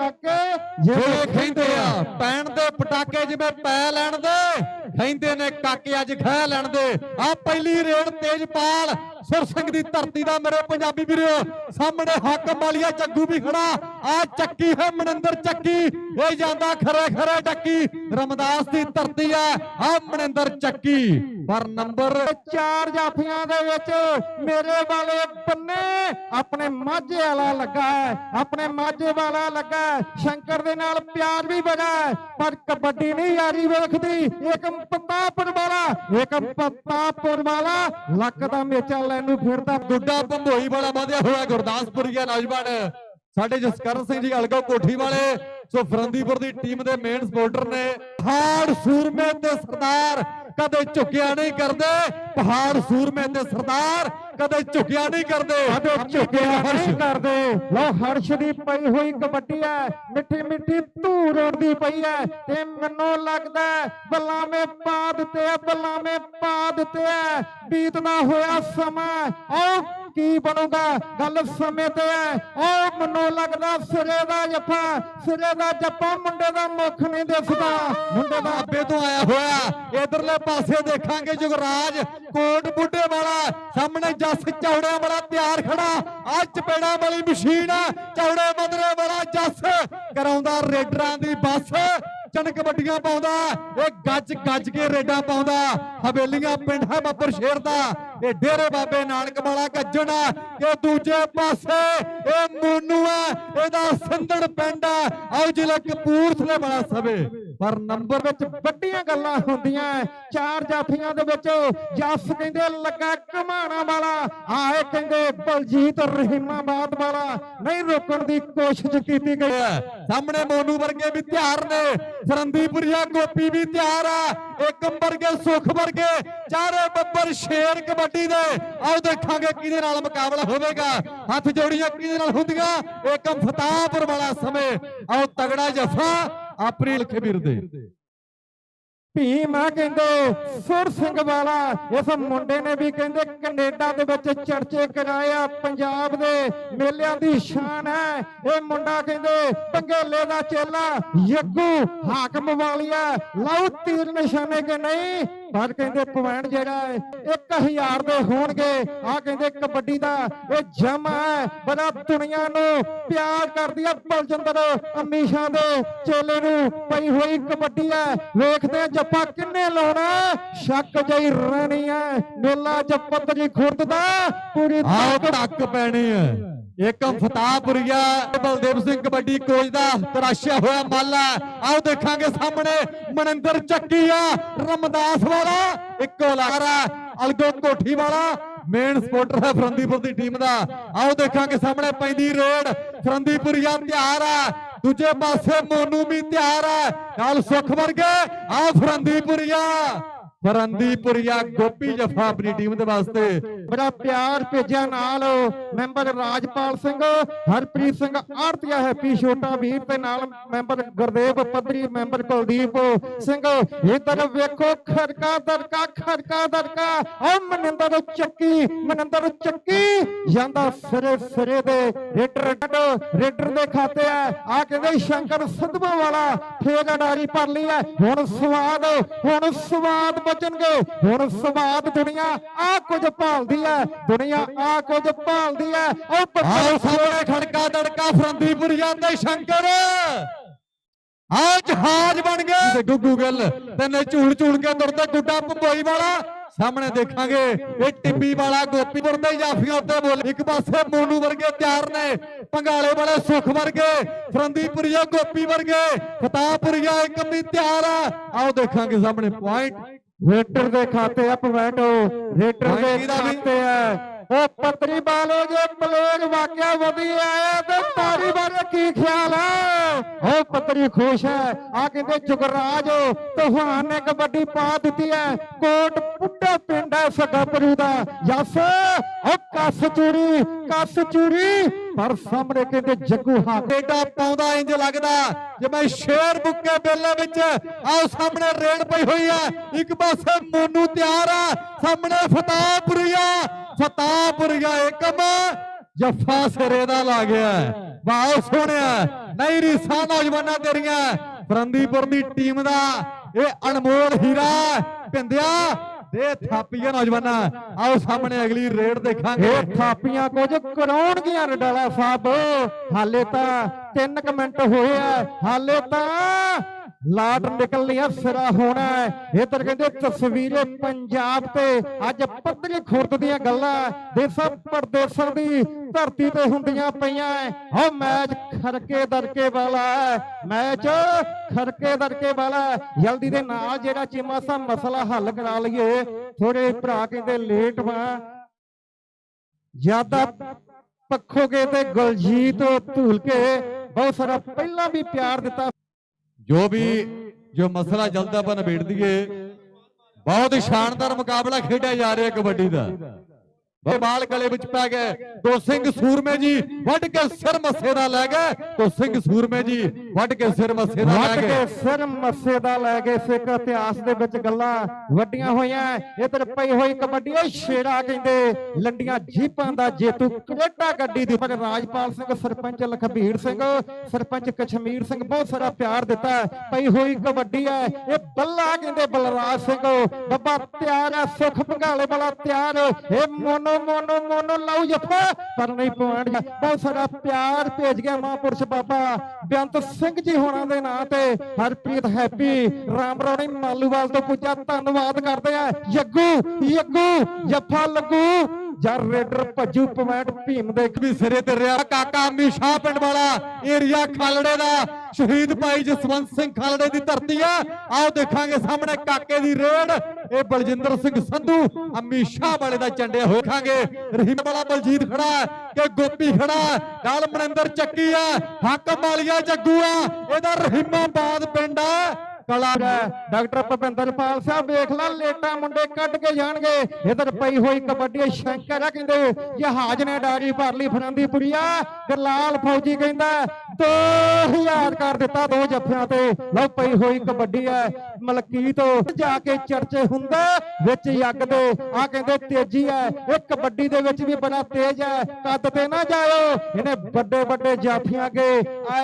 ਕਾਕੇ ਜਿਵੇਂ ਕਹਿੰਦੇ ਆ। ਪੈਣ ਦੇ ਪਟਾਕੇ ਜਿਵੇਂ ਪੈ ਲੈਣ ਦੇ। ਕਹਿੰਦੇ ਨੇ ਕਾਕੇ ਅੱਜ ਖਹਿ ਲੈਣ ਦੇ। ਆ ਪਹਿਲੀ ਰੇਡ ਤੇਜਪਾਲ। ਸੁਰ ਸਿੰਘ ਦੀ ਧਰਤੀ ਦਾ ਮੇਰੇ ਪੰਜਾਬੀ ਵੀਰੋ, ਸਾਹਮਣੇ ਹਾਕਮ ਵਾਲੀਆ ਜੱਗੂ ਵੀ ਖੜਾ। ਆ ਚੱਕੀ ਹੈ ਮਨਿੰਦਰ ਚੱਕੀ, ਇਹ ਜਾਂਦਾ ਖਰੇ ਖਰੇ ਡੱਕੀ ਰਮਦਾਸ ਦੀ ਧਰਤੀ ਹੈ ਆ ਮਨਿੰਦਰ ਚੱਕੀ। ਪਰ ਨੰਬਰ ਚਾਰ ਜਾਫੀਆਂ ਦੇ ਵਿੱਚ ਮੇਰੇ ਵਾਲੇ ਬੰਨੇ ਆਪਣੇ ਮਾਝੇ ਵਾਲਾ ਲੱਗਾ ਹੈ, ਆਪਣੇ ਮਾਝੇ ਵਾਲਾ ਲੱਗਾ ਸ਼ੰਕਰ ਦੇ ਨਾਲ ਪਿਆਰ ਵੀ ਬੜਾ ਪਰ ਕਬੱਡੀ ਨਹੀਂ ਯਾਰੀ ਵੇਖਦੀ। ਇੱਕ ਪਤਾਪੁਰ ਵਾਲਾ ਇੱਕ ਪਤਾਪੁਰ ਵਾਲਾ ਲੱਕ ਦਾ ਮੇਚਾ ਲੈਣ ਨੂੰ ਫਿਰਦਾ ਗੁੱਡਾ ਭੰਬੋਈ ਵਾਲਾ ਵਧਿਆ ਹੋਇਆ ਗੁਰਦਾਸਪੁਰੀਆ ਨੌਜਵਾਨ। ਸਾਡੇ ਜਸਕਰਨ ਸਿੰਘ ਜੀ ਅਲਗੋ ਕੋਠੀ ਵਾਲੇ, ਸੋ ਫਰੰਦੀਪੁਰ ਦੀ ਟੀਮ ਦੇ ਮੇਨ ਸਪੋਰਟਰ ਨੇ। ਪਹਾੜ ਸੂਰਮੇ ਤੇ ਸਰਦਾਰ, ਕਦੇ ਝੁਕਿਆ ਨਹੀਂ ਕਰਦੇ। ਪਹਾੜ ਸੂਰਮੇ ਤੇ ਸਰਦਾਰ ਕਦੇ ਝੁਕਿਆ ਨਹੀਂ ਕਰਦੇ। ਕਦੇ ਝੁਕਿਆ ਨਹੀਂ ਕਰਦੇ। ਲੋ ਹਰਸ਼ ਦੀ ਪਈ ਹੋਈ ਕਬੱਡੀ ਹੈ ਮਿੱਠੀ ਮਿੱਠੀ ਧੂਰ ਉੜਦੀ ਪਈ ਹੈ ਤੇ ਮੈਨੂੰ ਲੱਗਦਾ ਹੈ ਬੱਲਾਂ ਮੇ ਪਾ ਦਿੱਤੇ ਆ ਬੱਲਾਂ ਮੇ ਪਾ ਦਿੱਤੇ ਆ ਬੀਤਦਾ ਹੋਇਆ ਸਮਾਂ। ਓ ਕੀ ਬਣੂਗਾ? ਗੱਲ ਸਮੇਂ ਤੇ ਹੈ। ਉਹ ਮੈਨੂੰ ਲੱਗਦਾ ਸਿਰੇ ਦਾ ਜੱਫਾ, ਸਿਰੇ ਦਾ ਜੱਫਾ ਮੁੰਡੇ ਦਾ ਮੁੱਖ ਨਹੀਂ ਦਿਸਦਾ। ਮੁੰਡੇ ਦਾ ਆਪੇ ਤੋਂ ਆਇਆ ਹੋਇਆ। ਇਧਰਲੇ ਪਾਸੇ ਦੇਖਾਂਗੇ ਜੁਗਰਾਜ, ਕੋਟ ਬੁੱਢੇ ਵਾਲਾ। ਸਾਹਮਣੇ ਜੱਸ ਚੌੜਿਆਂ ਵਾਲਾ ਤਿਆਰ ਖੜਾ। ਆ ਚਪੇੜਾ ਵਾਲੀ ਮਸ਼ੀਨ, ਚੌੜੇ ਮਦਰੇ ਵਾਲਾ ਜੱਸ। ਕਰਾਉਂਦਾ ਰੇਡਰਾਂ ਦੀ ਬੱਸ। ਚਣਕ ਵੱਡੀਆਂ ਪਾਉਂਦਾ। ਇਹ ਗੱਜ ਗੱਜ ਕੇ ਰੇਡਾਂ ਪਾਉਂਦਾ। ਹਵੇਲੀਆਂ ਪਿੰਡ ਹੈ ਬੱਬਰ ਸ਼ੇਰ ਦਾ। ਇਹ ਡੇਰੇ ਬਾਬੇ ਨਾਨਕ ਵਾਲਾ ਗੱਜਣਾ ਤੇ ਦੂਜੇ ਪਾਸੇ, ਇਹ ਮੋਨੂ ਆ, ਇਹਦਾ ਸੰਦੜ ਪਿੰਡ ਆ। ਆਓ ਜ਼ਿਲ੍ਹਾ ਕਪੂਰਥਲੇ ਵਾਲਾ ਸਵੇ ਪਰ ਨੰਬਰ ਵਿੱਚ ਵੱਡੀਆਂ ਗੱਲਾਂ ਹੁੰਦੀਆਂ ਚਾਰ ਜਾਫੀਆਂ ਦੇ ਵਿੱਚ ਜੱਸ ਕਹਿੰਦੇ, ਲੱਗਾ ਕਮਾਣਾ ਵਾਲਾ, ਆਏ ਕਹਿੰਦੇ ਬਲਜੀਤ ਰਹੀਮਾਬਾਦ ਵਾਲਾ। ਨਹੀਂ ਰੋਕਣ ਦੀ ਕੋਸ਼ਿਸ਼ ਕੀਤੀ ਗਈ ਹੈ। ਸਾਹਮਣੇ ਮੋਨੂ ਵਰਗੇ ਵੀ ਤਿਆਰ ਨੇ। ਸਰੰਦੀਪੁਰੀਆ ਗੋਪੀ ਵੀ ਤਿਆਰ ਆ। ਇੱਕ ਵਰਗੇ, ਸੁਖ ਵਰਗੇ, ਚਾਰੇ ਬੱਬਰ ਸ਼ੇਰ ਕਬੱਡੀ ਦੇ। ਆਓ ਦੇਖਾਂਗੇ ਕਿਹਦੇ ਨਾਲ ਮੁਕਾਬਲਾ ਹੋਵੇਗਾ। ਹੱਥ ਜੋੜੀਆਂ ਕਿਹਦੇ ਨਾਲ ਹੁੰਦੀਆਂ? ਏਕਮ ਫਤਾਹਪੁਰ ਵਾਲਾ ਸਮੇਂ। ਆਓ ਤਗੜਾ ਜਫਾ। ਆਪਣੀ ਲਖੇ ਭੀਮ ਆ ਕਹਿੰਦੇ, ਸੁਰ ਸਿੰਘ ਵਾਲਾ, ਇਸ ਮੁੰਡੇ ਨੇ ਵੀ ਕਹਿੰਦੇ ਕੈਨੇਡਾ ਦੇ ਵਿੱਚ ਚਰਚੇ ਕਰਾਇਆ ਪੰਜਾਬ ਦੇ ਮੇਲਿਆਂ ਦੀ ਸ਼ਾਨ ਹੈ। ਇਹ ਮੁੰਡਾ ਕਹਿੰਦੇ, ਪੰਗੇਲੇ ਦਾ ਚੇਲਾ, ਯੱਗੂ ਹਾਕਮ ਵਾਲੀਆ ਲਾਉ ਤੀਰ ਨਿਸ਼ਾਨੇ ਕਿ ਨਹੀਂ? ਪਰ ਕਹਿੰਦੇ ਪੁਆਇੰਟ ਜਿਹੜਾ ਹੈ 1000 ਦੇ ਹੋਣਗੇ। ਆ ਕਹਿੰਦੇ ਕਬੱਡੀ ਦਾ ਇਹ ਜਮਾ ਹੈ। ਬੜਾ ਦੁਨੀਆ ਨੂੰ ਪਿਆਰ ਕਰਦੀ ਹੈ ਬਲਜਿੰਦਰ ਅਮੀਸ਼ਾ ਦੇ ਚੇਲੇ ਨੂੰ। ਪਈ ਹੋਈ ਕਬੱਡੀ ਹੈ। ਵੇਖਦੇ ਜੱਫਾ ਕਿੰਨੇ ਲਾਉਣਾ ਸ਼ੱਕ ਜਈ ਰਹਿਣੀ ਹੈ। ਮੇਲਾ ਜੱਪਤ ਜੀ ਖੁਰਦ ਦਾ ਪੂਰੀ ਤਾਕਤ ਪੈਣੀ ਹੈ। ਏਕਮ ਫਤਾਹਪੁਰੀਆ ਬਲਦੇਵ ਸਿੰਘ ਕਬੱਡੀ ਕੋਚ ਦਾ ਤਰਾਸ਼ਿਆ ਹੋਇਆ ਮੱਲ। ਆਓ ਦੇਖਾਂਗੇ ਸਾਹਮਣੇ ਮਨਿੰਦਰ ਚੱਕੀ ਆ ਰਮਦਾਸ ਵਾਲਾ, ਇੱਕੋ ਲਾਰਾ ਅਲਗੋ ਕੋਠੀ ਵਾਲਾ ਮੇਨ ਸਪੋਰਟਰ ਹੈ ਫਰੰਦੀਪੁਰ ਦੀ ਟੀਮ ਦਾ। ਆਓ ਦੇਖਾਂਗੇ ਸਾਹਮਣੇ ਪੈਂਦੀ ਰੇਡ, ਫਰੰਦੀਪੁਰੀਆ ਤਿਆਰ ਆ, ਦੂਜੇ ਪਾਸੇ ਮੋਨੂ ਵੀ ਤਿਆਰ ਹੈ ਨਾਲ ਸੁਖ ਵਰਗੇ ਆ ਫਰੰਦੀਪੁਰੀਆ। ਫਰੰਦੀਪੁਰੀਆ ਗੋਪੀ ਜਫਾ ਆਪਣੀ ਟੀਮ ਦੇ ਵਾਸਤੇ। ਬੜਾ ਪਿਆਰ ਭੇਜਿਆ ਨਾਲ ਮੈਂਬਰ ਰਾਜਪਾਲ ਸਿੰਘ, ਹਰਪ੍ਰੀਤ ਸਿੰਘ ਆਰਤੀਆ ਹੈਪੀ, ਛੋਟਾ ਵੀਰ ਤੇ ਨਾਲ ਮੈਂਬਰ ਗੁਰਦੇਵ ਪੱਧਰੀ ਮੈਂਬਰ ਕੁਲਦੀਪ ਸਿੰਘ। ਇਧਰ ਵੇਖੋ, ਖੜਕਾ ਦਰਕਾ ਖੜਕਾ ਦਰਕਾ ਓ ਮਨਿੰਦਰ ਚੱਕੀ ਮਨਿੰਦਰ ਚੱਕੀ। ਜਾਂਦਾ ਸਿਰੇ ਸਿਰੇ ਦੇ ਰੇਡਰ ਰੇਡਰ ਦੇ ਖਾਤੇ ਆ। ਆ ਕਹਿੰਦੇ ਸ਼ੰਕਰ ਸਿੱਧੂ ਵਾਲਾ, ਫੇਰ ਅਡਾਰੀ ਭਰ ਲਈ ਹੈ ਹੁਣ ਸਵਾਦ ਹੁਣ ਸਵਾਦ ਬਚਣਗੇ ਹੁਣ ਸਵਾਦ ਦੁਨੀਆ ਆ ਕੁਝ ਭਾਲਦੀ ਹੈ ਦੁਨੀਆ ਆ ਕੁਝ ਭਾਲਦੀ ਹੈ ਉਹ ਬੱਚੇ ਸਾਹਮਣੇ ਖੜਕਾ ਦੜਕਾ ਫਰੰਦੀਪੁਰੀਆ ਤੇ ਸ਼ੰਕਰ। ਆ ਜਹਾਜ਼ ਬਣ ਗਏ। ਤੇ ਗੁੱਗੂ ਗਿੱਲ। ਤੈਨੇ ਝੂਲ ਝੂਲ ਕੇ ਤੁਰਦਾ। ਗੁੱਡਾ ਭੰਬੋਈ ਵਾਲਾ। ਸਾਹਮਣੇ ਦੇਖਾਂਗੇ। ਇਹ ਟਿੱਬੀ ਵਾਲਾ ਗੋਪੀਪੁਰ ਦੇ ਜਾਫੀਆਂ ਉੱਤੇ ਬੋਲ। ਇੱਕ ਪਾਸੇ ਮੋਨੂ ਵਰਗੇ ਤਿਆਰ ਨੇ। ਪੰਗਾਲੇ ਵਾਲੇ ਸੁਖ ਵਰਗੇ। ਫਰੰਦੀਪੁਰੀਆ ਗੋਪੀ ਵਰਗੇ। ਫਤਾਹਪੁਰੀਆ ਇੱਕ ਵੀ ਤਿਆਰ ਆ। ਆਓ ਦੇਖਾਂਗੇ ਸਾਹਮਣੇ ਪੁਆਇੰਟ ਰੇਡਰ ਦੇ ਖਾਤੇ ਆ ਪਵੈਟੋ ਰੇਡਰ ਦੇ ਖਾਤੇ ਆ। ਉਹ ਪੱਤਰੀ ਬਾਲੋ ਜੇ ਪਲੇਗ ਵਾਕਿਆ ਵਧੀਆ ਆਇਆ ਤੇ ਤਾਰੀ ਬਾਰੇ ਕੀ ਖਿਆਲ ਹੈ ਉਹ ਪੱਤਰੀ ਖੁਸ਼ ਹੈ ਆ ਕਹਿੰਦੇ ਜੁਗਰਾਜ ਤੂਫਾਨ ਨੇ ਕਬੱਡੀ ਪਾ ਦਿੱਤੀ ਹੈ ਕੋਟ ਪੁੱਡਾ ਪਿੰਡ ਹੈ ਸਗਪਰੂ ਦਾ। ਜੱਸ ਉਹ ਕੱਸ ਚੂਰੀ ਕੱਸ ਚੂਰੀ ਪਰ ਸਾਹਮਣੇ ਕਹਿੰਦੇ ਜੱਗੂ ਹਾਕ ਬੇਟਾ ਪਾਉਂਦਾ ਇੰਜ ਲੱਗਦਾ, ਜਿਵੇਂ ਸ਼ੇਰ ਬੁੱਕੇ ਬੇਲੇ ਵਿੱਚ ਆਓ ਸਾਹਮਣੇ ਰੇਡ ਪਈ ਹੋਈ ਆ ਇੱਕ ਪਾਸੇ ਮੋਨੂ ਤਿਆਰ ਆ ਸਾਹਮਣੇ ਫਤਾਹਪੁਰੀਆ ਫਤਾਹਪੁਰੀਆ ਏਕਮ, ਜੱਫਾ ਸਿਰੇ ਦਾ ਲਾ ਗਿਆ ਵਾਹ ਸੋਹਣਿਆ, ਨਹੀਂ ਰੀਸਾਂ ਨੌਜਵਾਨਾਂ ਤੇਰੀਆਂ, ਫਰੰਦੀਪੁਰ ਦੀ ਟੀਮ ਦਾ, ਇਹ ਅਨਮੋਲ ਹੀਰਾ ਪਿੰਦਿਆ ਦੇ ਥਾਪੀਆਂ ਨੌਜਵਾਨਾਂ। ਆਓ ਸਾਹਮਣੇ ਅਗਲੀ ਰੇਡ ਦੇਖਾਂਗੇ। ਇਹ ਥਾਪੀਆਂ ਕੁਝ ਕਰਾਉਣਗੀਆਂ ਰਡਾਲਾ ਸਾਹਿਬ। ਹਾਲੇ ਤਾਂ 3 ਕੁ ਮਿੰਟ ਹੋਏ ਆ। ਹਾਲੇ ਤਾਂ ਲਾਟ ਨਿਕਲਣੀ ਆ ਸਿਰਾ ਹੋਣਾ ਹੈ। ਇਧਰ ਕਹਿੰਦੇ ਤਸਵੀਰੇ ਪੰਜਾਬ ਤੇ ਅੱਜ ਪੱਧਰੀ ਖੁਰਦ ਦੀਆਂ ਗੱਲਾਂ ਦੇਸਾਂ ਪਰਦੇਸਾਂ ਦੀ ਧਰਤੀ ਤੇ ਹੁੰਦੀਆਂ ਪਈਆਂ ਉਹ ਮੈਚ ਖਰਕੇ ਦਰਕੇ ਵਾਲਾ ਮੈਚ ਖਰਕੇ ਦਰਕੇ ਵਾਲਾ ਜਲਦੀ ਦੇ ਨਾਲ ਜਿਹੜਾ ਚੀਮਾ ਸਾ ਮਸਲਾ ਹੱਲ ਕਰਾ ਲਈਏ। ਥੋੜੇ ਭਰਾ ਕਹਿੰਦੇ ਲੇਟ ਵਾ। ਜ਼ਿਆਦਾ ਪੱਖੋਗੇ ਤੇ ਗੁਲਜੀਤ ਧੂਲ ਕੇ ਬਹੁਤ ਸਾਰਾ ਪਹਿਲਾਂ ਵੀ ਪਿਆਰ ਦਿੱਤਾ ਜੋ ਵੀ ਜੋ ਮਸਲਾ ਜਲਦ ਆਪਾਂ ਨਿਬੇੜ ਦਈਏ ਬਹੁਤ ਹੀ ਸ਼ਾਨਦਾਰ ਮੁਕਾਬਲਾ ਖੇਡਿਆ ਜਾ ਰਿਹਾ ਕਬੱਡੀ ਦਾ। ਬਾਲ ਗਲੇ ਵਿੱਚ ਪੈ ਗਏ। ਦੋ ਸਿੰਘ ਸੂਰਮੇ ਜੀ ਵੱਢ ਕੇ ਸਿਰ ਮੱਸੇ ਦਾ ਲੈ ਗਏ। ਦੋ ਸਿੰਘ ਸੂਰਮੇ ਜੀ ਵੱਢ ਕੇ ਸਿਰ ਮੱਸੇ ਦਾ ਲੈ ਗਏ। ਕੇ ਸਿਰ ਮੱਸੇ ਦਾ ਲੈ ਕੇ ਸਿੱਖ ਇਤਿਹਾਸ ਦੇ ਵਿੱਚ ਗੱਲਾਂ ਵੱਡੀਆਂ ਹੋਈਆਂ। ਇਧਰ ਪਈ ਹੋਈ ਕਬੱਡੀ ਉਹ ਸ਼ੇਰਾ ਕਹਿੰਦੇ ਲੰਡੀਆਂ ਜੀਪਾਂ ਦਾ ਜੇਤੂ ਕਨੇਡਾ ਗੱਡੀ ਦੀ ਪਰ ਰਾਜਪਾਲ ਸਿੰਘ ਸਰਪੰਚ ਲਖਬੀਰ ਸਿੰਘ ਸਰਪੰਚ ਕਸ਼ਮੀਰ ਸਿੰਘ ਬਹੁਤ ਸਾਰਾ ਪਿਆਰ ਦਿੱਤਾ। ਪਈ ਹੋਈ ਕਬੱਡੀ ਹੈ। ਇਹ ਬੱਲਾ ਕਹਿੰਦੇ ਬਲਰਾਜ ਸਿੰਘ। ਬੱਬਾ ਤਿਆਰ ਹੈ ਸੁਖ ਭੰਗਾਲੇ ਵਾਲਾ ਤਿਆਰ। ਇਹ ਮੋਨੋ ਮੋਨੋ ਮੋਨੋ ਲਾਉ ਜਫਾ। ਪਰ ਨਹੀਂ ਪੁਆਇੰਟ ਬਹੁਤ ਸਾਰਾ ਪਿਆਰ ਭੇਜ ਗਿਆ ਮਹਾਂਪੁਰਸ਼ ਬਾਬਾ। ਬੇਅੰਤ ਸਿੰਘ ਜੀ ਹੋਣਾ ਦੇ ਨਾਂ ਤੇ। ਹਰਪ੍ਰੀਤ ਹੈਪੀ, ਰਾਮ ਰੌਣੀ ਮਾਲੂਵਾਲ ਤੋਂ ਪੁੱਜਾ ਧੰਨਵਾਦ ਕਰਦੇ ਆ। ਯੱਗੂ ਯੱਗੂ, ਜੱਫਾ ਲੱਗੂ। ਜਾਂ ਰੇਡਰ ਭੱਜੂ ਪੁਆਇੰਟ ਭੀਮ ਦੇ। ਵੀ ਸਿਰੇ ਤੇ ਰਿਹਾ ਕਾਕਾ ਅੰਮੀ ਸ਼ਾਹ ਪਿੰਡ ਵਾਲਾ। ਏਰੀਆ ਖਾਲੜੇ ਦਾ। ਸ਼ਹੀਦ ਭਾਈ ਜਸਵੰਤ ਸਿੰਘ ਖਾਲੜੇ ਦੀ ਧਰਤੀ ਆ। ਆਓ ਦੇਖਾਂਗੇ ਸਾਹਮਣੇ ਕਾਕੇ ਦੀ ਰੇਡ। ਇਹ ਬਲਜਿੰਦਰ ਸਿੰਘ ਸੰਧੂ, ਅੰਮੀ ਸ਼ਾਹ ਵਾਲੇ ਦਾ ਚੰਡਿਆ ਹੋਇਆ। ਰਹੀਮ ਵਾਲਾ ਬਲਜੀਤ ਖੜਾ ਕਿ ਗੋਪੀ ਖੜਾ ਨਾਲ ਮਨਿੰਦਰ ਚੱਕੀ ਆ, ਹਾਕਮ ਵਾਲੀਆ ਜੱਗੂ ਆ। ਇਹਦਾ ਰਹੀਮਾਬਾਦ ਪਿੰਡ ਆ। ਕਲਾ ਡਾਕਟਰ ਭਪਿੰਦਰਪਾਲ ਸਾਹਿਬ, ਵੇਖ ਲੈ, ਲੇਟਾ ਮੁੰਡੇ ਕੱਢ ਕੇ ਜਾਣਗੇ। ਇਧਰ ਪਈ ਹੋਈ ਕਬੱਡੀ ਸ਼ੰਕਰ ਆ, ਕਹਿੰਦੇ, ਜਹਾਜ਼ ਨੇ ਡਾਰੀ ਭਰ ਲਈ ਫਰੰਦੀਪੁਰੀਆ। ਗਰਲਾਲ ਫੌਜੀ ਕਹਿੰਦਾ 2000 ਕਰ ਦਿੱਤਾ ਦੋ ਜੱਫਿਆਂ ਤੇ। ਲਓ ਪਈ ਹੋਈ ਕਬੱਡੀ ਹੈ ਤੋਂ ਜਾ ਕੇ ਚਰਚੇ ਹੁੰਦਾ ਵਿੱਚ ਯੱਗ ਦੇ। ਆ ਕਹਿੰਦੇ ਤੇਜ਼ੀ ਹੈ, ਇਹ ਕਬੱਡੀ ਦੇ ਵਿੱਚ ਵੀ ਬੜਾ ਤੇਜ਼ ਹੈ, ਕੱਦ ਤੇ ਨਾ ਜਾਇਓ। ਇਹਨੇ ਵੱਡੇ ਵੱਡੇ ਜਾਫੀਆਂ ਕੇ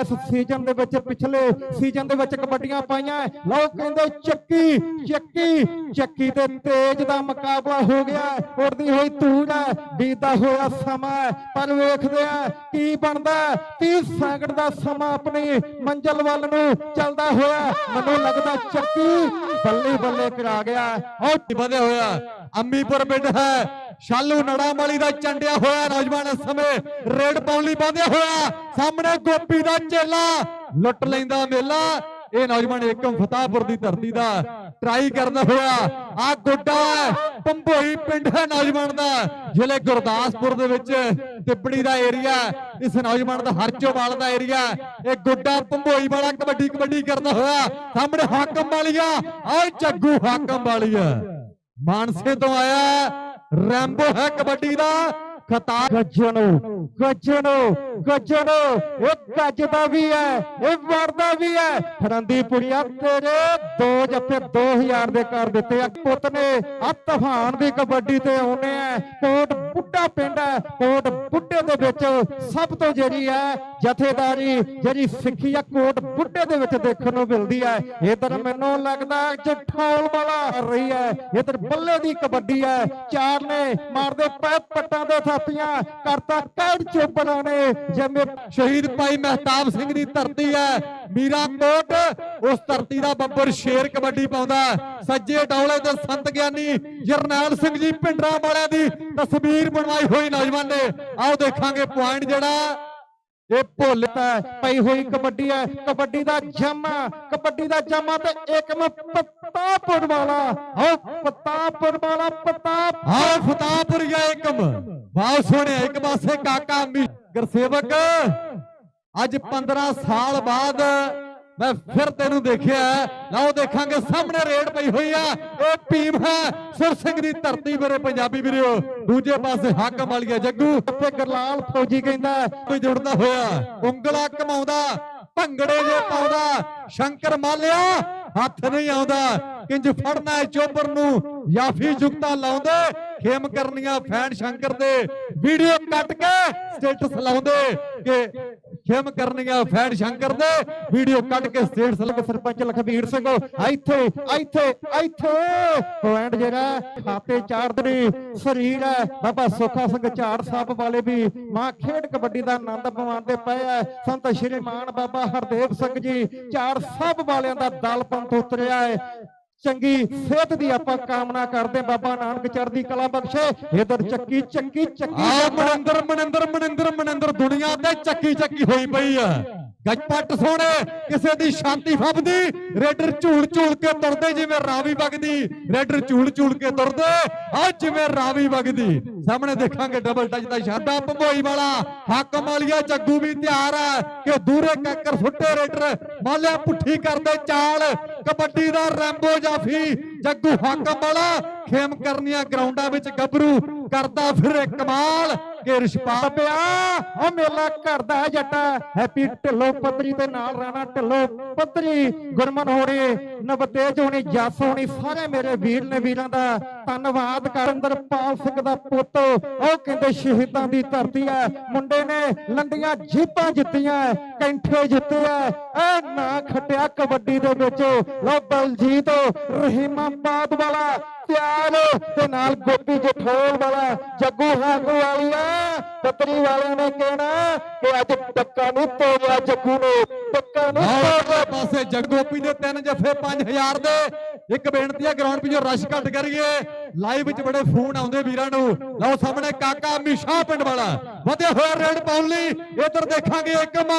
ਇਸ ਸੀਜ਼ਨ ਦੇ ਵਿੱਚ ਪਿਛਲੇ ਸੀਜ਼ਨ ਦੇ ਵਿੱਚ ਕਬੱਡੀਆਂ ਪਾਈਆਂ ਲਓ ਕਹਿੰਦੇ ਚੱਕੀ ਚੱਕੀ ਚੱਕੀ ਤੇ ਤੇਜ ਦਾ ਮੁਕਾਬਲਾ ਹੋ ਗਿਆ ਉੜਦੀ ਹੋਈ ਧੂੜ ਹੈ, ਬੀਤਦਾ ਹੋਇਆ ਸਮਾਂ ਪਰ ਵੇਖਦੇ ਆ ਕੀ ਬਣਦਾ 30 ਸੈਕਿੰਡ ਦਾ ਸਮਾਂ ਆਪਣੀ ਮੰਜ਼ਲ ਵੱਲ ਨੂੰ ਚੱਲਦਾ ਹੋਇਆ ਮੈਨੂੰ ਲੱਗਦਾ ਚੱਕੀ ਬੱਲੇ ਬੱਲੇ ਕਰਾ ਗਿਆ। ਉਹ ਵਧਿਆ ਹੋਇਆ। ਅੰਮੀਪੁਰ ਪਿੰਡ ਹੈ। ਸ਼ਾਲੂ ਨੜਾਮਲੀ ਦਾ ਚੰਡਿਆ ਹੋਇਆ ਨੌਜਵਾਨ ਇਸ ਸਮੇਂ ਰੇਡ ਪਾਉਣ ਲਈ ਬੰਦਿਆ ਹੋਇਆ। ਸਾਹਮਣੇ ਗੋਪੀ ਦਾ ਚੇਲਾ ਲੁੱਟ ਲੈਂਦਾ ਮੇਲਾ। ਇਹ ਨੌਜਵਾਨ ਏਕਮ ਫਤਾਹਪੁਰ ਦੀ ਧਰਤੀ ਦਾ ਟਰਾਈ ਕਰਦਾ ਹੋਇਆ। ਆ ਗੁੱਡਾ ਹੈ, ਪੰਭੋਈ ਪਿੰਡ ਹੈ ਨੌਜਵਾਨ ਦਾ ਜ਼ਿਲ੍ਹੇ ਗੁਰਦਾਸਪੁਰ ਦੇ ਵਿੱਚ ਤਿੱਬੜੀ ਦਾ ਏਰੀਆ ਇਸ ਨੌਜਵਾਨ ਦਾ ਹਰਚੋਵਾਲ ਦਾ ਏਰੀਆ ਇਹ ਗੁੱਡਾ ਪੰਭੋਈ ਵਾਲਾ ਕਬੱਡੀ ਕਬੱਡੀ ਕਰਦਾ ਹੋਇਆ। ਸਾਹਮਣੇ ਹਾਕਮ ਵਾਲੀਆ ਆਹ ਜੱਗੂ ਹਾਕਮ ਵਾਲੀਆ ਮਾਨਸੇ ਤੋਂ ਆਇਆ ਰੈਂਬੋ ਹੈ ਕਬੱਡੀ ਦਾ। ਖਤਾਬ ਗੱਜਣੋ ਗੱਜਣੋ ਗੱਜਣੋ। ਇਹ ਗੱਜਦਾ ਵੀ ਹੈ, ਇਹ ਵੜਦਾ ਵੀ ਹੈ। ਫਰੰਦੀਪੁਰੀਆ ਤੇਰੇ ਦੋ ਜੱਫੇ 2000 ਦੇ ਕਰ ਦਿੱਤੇ ਆ। ਪੁੱਤ ਨੇ ਆ ਤੂਫਾਨ ਦੀ ਕਬੱਡੀ ਤੇ ਆਉਨੇ ਆ। ਕੋਟ ਬੁੱਢਾ ਪਿੰਡ ਹੈ, ਕੋਟ ਬੁੱਢੇ ਦੇ ਵਿੱਚ ਸਭ ਤੋਂ ਜਿਹੜੀ ਹੈ ਜਥੇਦਾਰੀ ਜਿਹੜੀ ਸਿੱਖੀ ਆ ਕੋਟ ਬੁੱਢੇ ਦੇ ਵਿੱਚ ਦੇਖਣ ਨੂੰ ਮਿਲਦੀ ਹੈ, ਇਧਰ ਮੈਨੂੰ ਲੱਗਦਾ ਜਠੌਲ ਵਾਲਾ ਕਰ ਰਹੀ ਹੈ, ਇਧਰ ਬੱਲੇ ਦੀ ਕਬੱਡੀ ਹੈ, ਚਾਰ ਨੇ ਮਾਰਦੇ ਪੈ ਪੱਟਾਂ ਦੇ ਥਾਪੀਆਂ, ਕਰਤਾ ਕੈਦ ਚੋਪੜਾ ਨੇ, ਜਿਵੇਂ ਸ਼ਹੀਦ ਭਾਈ ਮਹਿਤਾਬ ਸਿੰਘ ਦੀ ਧਰਤੀ ਹੈ, ਮੀਰਾ ਕੋਟ, ਉਸ ਧਰਤੀ ਦਾ ਬੱਬਰ ਸ਼ੇਰ ਕਬੱਡੀ ਪਾਉਂਦਾ ਹੈ। ਸੱਜੇ ਡੌਲੇ ਤੇ ਸੰਤ ਗਿਆਨੀ ਜਰਨੈਲ ਸਿੰਘ ਜੀ, ਪਿੰਡਰਾਂ ਵਾਲਿਆਂ ਦੀ ਤਸਵੀਰ ਬਣਵਾਈ ਹੋਈ ਨੌਜਵਾਨ ਨੇ ਆਓ ਦੇਖਾਂਗੇ ਪੁਆਇੰਟ ਜਿਹੜਾ ਇਹ ਭੁੱਲ ਪਈ ਹੋਈ ਕਬੱਡੀ ਹੈ। ਕਬੱਡੀ ਦਾ ਜਮਾ, ਕਬੱਡੀ ਦਾ ਜਮਾ ਤੇ ਏਕਮ ਪਤਾਪੁਰ ਵਾਲਾ। ਹੋ ਪਤਾਪੁਰ ਵਾਲਾ ਪਤਾਪ ਆਓ ਫਤਾਹਪੁਰੀਆ ਏਕਮ ਬਹੁਤ ਸੋਹਣਿਆ ਇੱਕ ਪਾਸੇ ਕਾਕਾ ਅੰਮੀ। ਗੁਰਸੇਵਕ, ਅੱਜ 15 ਸਾਲ ਬਾਅਦ ਮੈਂ ਫਿਰ ਤੈਨੂੰ ਦੇਖਿਆ ਲਓ ਦੇਖਾਂਗੇ, ਸਾਹਮਣੇ ਰੇਡ ਪਈ ਹੋਈ ਆ। ਇਹ ਭੀਮ ਹੈ। ਸੁਰ ਸਿੰਘ ਦੀ ਧਰਤੀ ਮੇਰੇ ਪੰਜਾਬੀ ਵੀਰੋ। ਦੂਜੇ ਪਾਸੇ ਹਾਕਮ ਹੈ ਜੱਗੂ। ਤੇ ਗਰਲਾਲ ਫੌਜੀ ਕਹਿੰਦਾ ਕੋਈ ਜੁੜਦਾ ਹੋਇਆ। ਉਂਗਲਾ ਕਮਾਉਂਦਾ ਭੰਗੜੇ ਜੇ ਪਾਉਂਦਾ। ਸ਼ੰਕਰ ਮਾਲਿਆ, ਹੱਥ ਨਹੀਂ ਆਉਂਦਾ। ਕਿੰਜ ਫੜਨਾ ਹੈ ਚੋਬਰ ਨੂੰ ਯਾਫੀ ਜੁਗਤਾ ਲਾਉਂਦੇ, ਖੇਮ ਕਰਨੀਆਂ ਫੈਨ ਸ਼ੰਕਰ ਦੇ। ਵੀਡੀਓ ਕੱਟ ਕੇ ਸਟੇਟਸ ਲਾਉਂਦੇ ਕਿ ਖੇਮ ਕਰਨੀਆਂ ਫੈਨ ਸ਼ੰਕਰ ਦੇ। ਵੀਡੀਓ ਕੱਟ ਕੇ ਸਟੇਟਸ ਲਾ ਸਰਪੰਚ ਲਖਬੀਰ ਸਿੰਘ, ਇੱਥੇ ਇੱਥੇ ਇੱਥੇ। ਪੁਆਇੰਟ ਜਿਹੜਾ ਖਾਤੇ ਚਾੜਦਣੀ ਸਰੀਰ ਹੈ, ਬਾਬਾ ਸੁੱਖਾ ਸਿੰਘ ਝਾੜ ਸਾਹਿਬ ਵਾਲੇ ਵੀ। ਮਾਂ ਖੇਡ ਕਬੱਡੀ ਦਾ ਆਨੰਦ ਮਾਣਦੇ ਪਏ ਐ ਸੰਤ ਸ਼੍ਰੀ ਮਾਨ ਬਾਬਾ ਹਰਦੇਵ ਸਿੰਘ ਜੀ, ਝਾੜ ਸਾਹਿਬ ਵਾਲਿਆਂ ਦਾ ਦਲ ਪੰਥ ਉਤਰਿਆ ਹੈ। ਚੰਗੀ ਸਿਹਤ ਦੀ ਆਪਾਂ ਕਾਮਨਾ ਕਰਦੇ। ਬਾਬਾ ਨਾਨਕ ਚੜ੍ਹਦੀ ਕਲਾ ਬਖਸ਼ੇ। ਇਧਰ ਚੱਕੀ ਚੱਕੀ ਚੱਕੀ ਮਨਿੰਦਰ ਮਨਿੰਦਰ ਮਨਿੰਦਰ ਮਨਿੰਦਰ ਦੁਨੀਆ ਤੇ ਚੱਕੀ ਚੱਕੀ ਹੋਈ ਪਈ ਆ। ਗੱਜਪੱਟ ਸੋਹਣੇ, ਕਿਸੇ ਦੀ ਸ਼ਾਂਤੀ ਫੱਬਦੀ, ਰੇਡਰ ਝੂਲ ਝੂਲ ਕੇ ਤੁਰਦੇ ਜਿਵੇਂ ਰਾਵੀ ਵਗਦੀ, ਰੇਡਰ ਝੂਲ ਝੂਲ ਕੇ ਤੁਰਦੇ ਆ ਜਿਵੇਂ ਰਾਵੀ ਵਗਦੀ। ਸਾਹਮਣੇ ਦੇਖਾਂਗੇ ਡਬਲ ਟੱਚ ਦਾ ਸ਼ਾਦਾ ਭੰਬੋਈ ਵਾਲਾ ਹਾਕਮ ਵਾਲੀਆ ਜੱਗੂ ਵੀ ਤਿਆਰ ਹੈ ਕਿ ਦੂਰੇ ਕੱਕਰ ਸੁੱਟੇ ਰੇਡਰ, ਮਾਲਿਆ ਪੁੱਠੀ ਕਰਦੇ ਚਾਲ, ਕਬੱਡੀ ਦਾ ਰੈਂਬੋ ਜਾਫੀ, ਜੱਗੂ ਹਾਕਮ ਵਾਲਾ, ਖੇਮ ਕਰਨੀਆਂ ਗਰਾਊਂਡਾਂ ਵਿੱਚ ਗੱਭਰੂ, ਕਰਦਾ ਫਿਰ ਕਮਾਲ ਕਿ ਰਿਸ਼ਪਾਲ ਪਿਆ। ਉਹ ਮੇਲਾ ਘਰ ਦਾ ਜੱਟਾ। ਹੈਪੀ ਢਿੱਲੋਂ ਪੱਤਰੀ ਦੇ ਨਾਲ ਰਾਣਾ ਢਿੱਲੋਂ ਪੱਤਰੀ ਗੁਰਮਨ ਹੋਣੀ ਨਵਤੇਜ ਹੋਣੀ, ਜੱਸ ਹੋਣੀ, ਸਾਰੇ ਮੇਰੇ ਵੀਰ ਨੇ ਵੀਰਾਂ ਦਾ ਧੰਨਵਾਦ ਕਰ। ਅੰਦਰਪਾਲ ਸਿੰਘ ਦਾ ਪੁੱਤ, ਉਹ ਕਹਿੰਦੇ ਸ਼ਹੀਦਾਂ ਦੀ ਧਰਤੀ ਹੈ। ਮੁੰਡੇ ਨੇ ਲੰਡੀਆਂ ਜੀਤਾਂ ਜਿੱਤੀਆਂ, ਕੈਂਠੇ ਜਿੱਤੇ ਆ ਇਹ ਨਾ ਖਟਿਆ ਕਬੱਡੀ ਦੇ ਵਿੱਚ। ਲੋ ਬਲਜੀਤ ਰਹੀਮਾਬਾਦ ਵਾਲਾ ਪਿਆਰ ਤੇ ਨਾਲ ਗੋਪੀ ਜਠੋਲ ਵਾਲਾ ਜੱਗੂ ਹਾਗੂ ਵਾਲੀਆ ਪੱਤਰੀ ਵਾਲਿਆਂ ਨੇ ਕਹਿਣਾ ਕਿ ਅੱਜ ਟੱਕਾ ਨਹੀਂ ਤੋੜਿਆ ਜੱਗੂ ਨੇ ਟੱਕਾ ਨਹੀਂ ਤੋੜਿਆ। ਪਾਸੇ ਜਗਗੋਪੀ ਦੇ ਤਿੰਨ ਜਫੇ 5000 ਦੇ। ਇੱਕ ਬੇਨਤੀ ਹੈ ਗਰਾਊਂਡ ਪਿੱਛੋਂ ਰਸ਼ ਘੱਟ ਕਰੀਏ। ਲਾਈਵ ਵਿੱਚ ਬੜੇ ਫੋਨ ਆਉਂਦੇ ਵੀਰਾਂ ਨੂੰ। ਲਓ ਸਾਹਮਣੇ ਕਾਕਾ ਮਿਸ਼ਾ ਪਿੰਡ ਵਾਲਾ। ਵਧਿਆ ਹੋਇਆ ਰੇਡ ਪਾਉਣ ਲਈ ਇੱਧਰ ਦੇਖਾਂਗੇ ਇੱਕਮ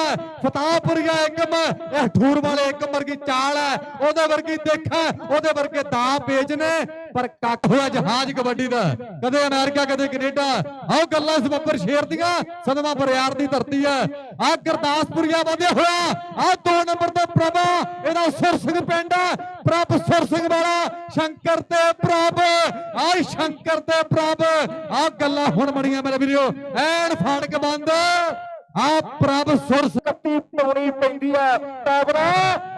ਫਤਾਹਪੁਰੀਆ ਇੱਕਮ ਇਹ ਠੂਰ ਵਾਲੇ ਇੱਕਮ ਵਰਗੀ ਚਾਲ ਹੈ। ਉਹਦੇ ਵਰਗੀ ਦੇਖ ਉਹਦੇ ਵਰਗੇ ਦਾ ਪੇਜ ਨੇ। ਪਰ ਕੱਕ ਹੋਇਆ ਜਹਾਜ਼ ਕਬੱਡੀ ਦਾ। ਕਦੇ ਅਮਰੀਕਾ, ਕਦੇ ਕੈਨੇਡਾ। ਆਓ ਗੱਲਾਂ ਸਬੱਬਰ ਸ਼ੇਰ ਦੀਆਂ। ਸਦਮਾ ਬਰਿਆਰ ਦੀ ਧਰਤੀ ਹੈ। ਆ ਗੁਰਦਾਸਪੁਰੀਆ ਵਧਿਆ ਹੋਇਆ। ਆ ਦੋ ਨੰਬਰ ਤੇ ਪ੍ਰਭਾ। ਇਹਦਾ ਸੁਰ ਸਿੰਘ ਪਿੰਡ ਹੈ, ਪ੍ਰਭ ਸੁਰ ਸਿੰਘ ਵਾਲਾ, ਸ਼ੰਕਰ ਤੇ ਪ੍ਰਭ। ਆ ਸ਼ੰਕਰ ਤੇ ਪ੍ਰਭ। ਆ ਗੱਲਾਂ ਹੁਣ ਬਣੀਆਂ ਮੇਰੇ ਵੀਰੋ, ਐਨ ਫਾਟਕ ਬੰਦ। ਆ ਪ੍ਰਭ ਸੁਰ ਸਿੰਘ ਪਾਉਣੀ ਪੈਂਦੀ ਹੈ। ਟਾਵਰਾ